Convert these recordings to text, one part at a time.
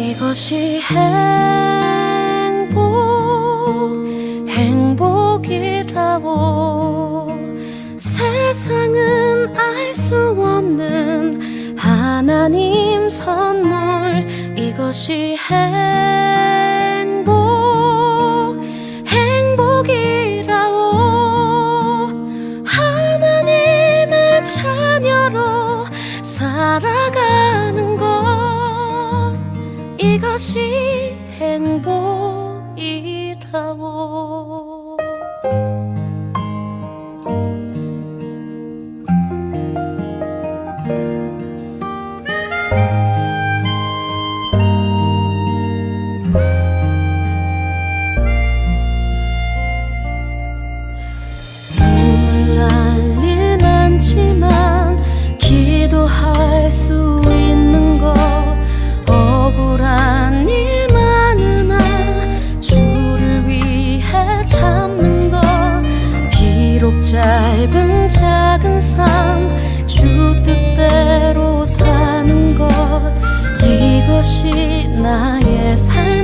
이것이 행복 행복이라고 세상은 알 수 없는 하나님 선물. 이것이 행복 행복이라고 하나님의 자녀로 살아가 이 나의 삶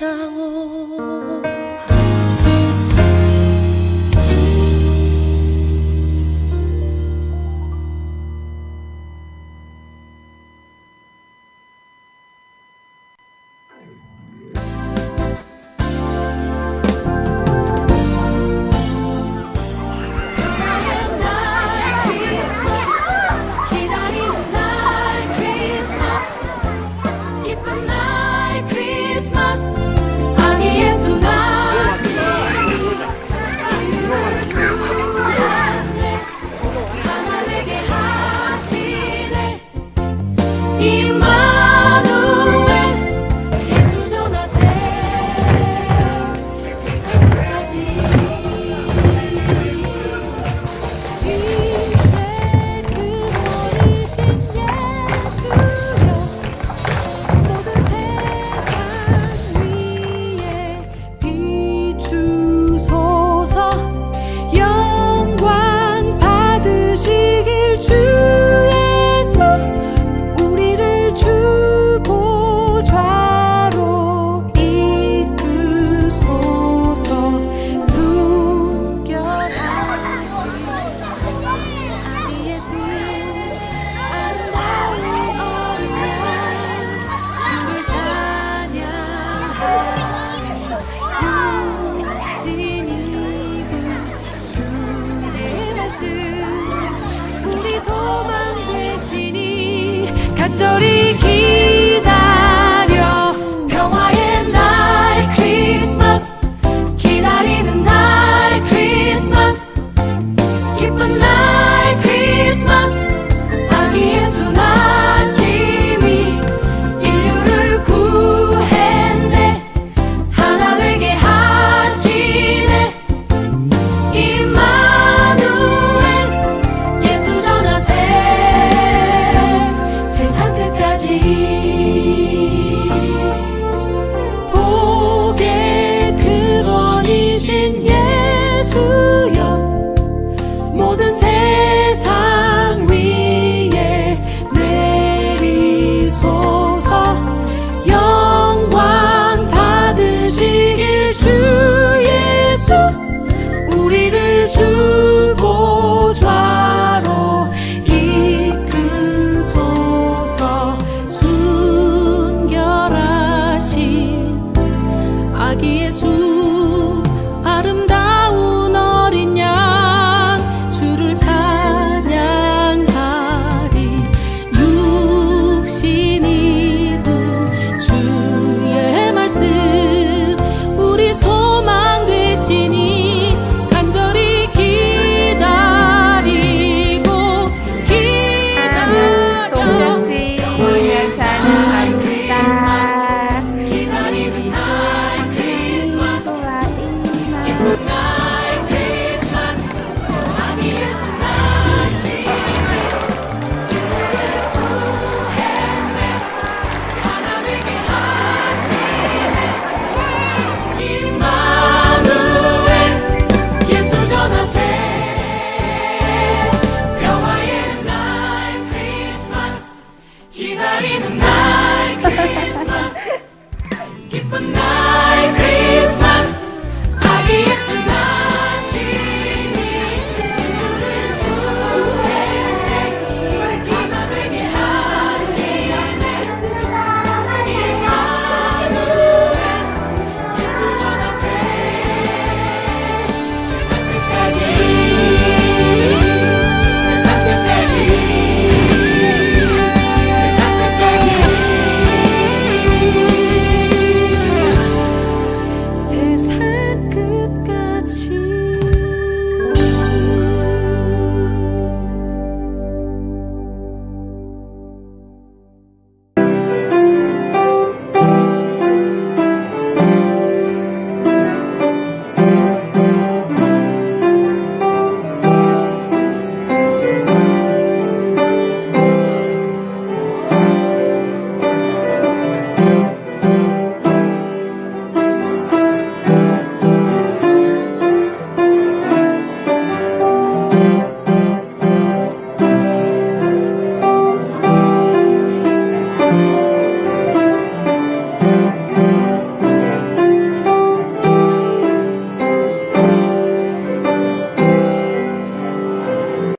행 세상 위에 내리소서. 영광 받으시길 주 예수. 우리를 주